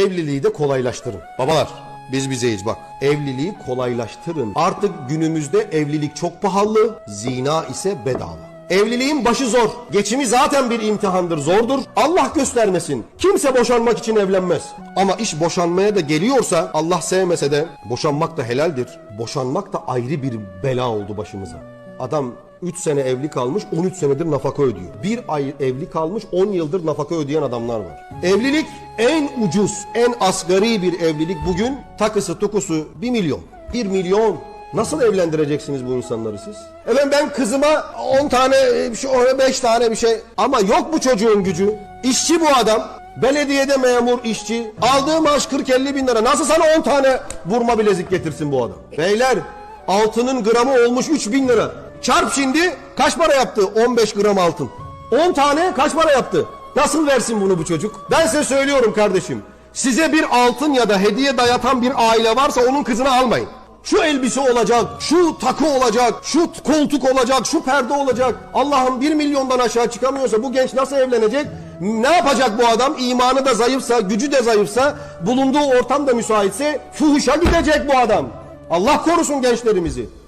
Evliliği de kolaylaştırın. Babalar biz bizeyiz bak. Evliliği kolaylaştırın. Artık günümüzde evlilik çok pahalı, zina ise bedava. Evliliğin başı zor. Geçimi zaten bir imtihandır, zordur. Allah göstermesin. Kimse boşanmak için evlenmez. Ama iş boşanmaya da geliyorsa Allah sevmese de boşanmak da helaldir. Boşanmak da ayrı bir bela oldu başımıza. Adam 3 sene evli kalmış 13 senedir nafaka ödüyor. Bir ay evli kalmış 10 yıldır nafaka ödeyen adamlar var. Evlilik en ucuz, en asgari bir evlilik bugün takısı tukusu 1 milyon. 1 milyon. Nasıl evlendireceksiniz bu insanları siz? Efendim ben kızıma 10 tane, 5 tane bir şey ama yok bu çocuğun gücü. İşçi bu adam. Belediyede memur işçi. Aldığı maaş 40-50 bin lira. Nasıl sana 10 tane vurma bilezik getirsin bu adam? Beyler altının gramı olmuş 3 bin lira. Çarp şimdi kaç para yaptı 15 gram altın? 10 tane kaç para yaptı? Nasıl versin bunu bu çocuk? Ben size söylüyorum kardeşim. Size bir altın ya da hediye dayatan bir aile varsa onun kızını almayın. Şu elbise olacak, şu takı olacak, şu koltuk olacak, şu perde olacak. Allah'ım bir milyondan aşağı çıkamıyorsa bu genç nasıl evlenecek? Ne yapacak bu adam? İmanı da zayıfsa, gücü de zayıfsa, bulunduğu ortam da müsaitse fuhuşa gidecek bu adam. Allah korusun gençlerimizi.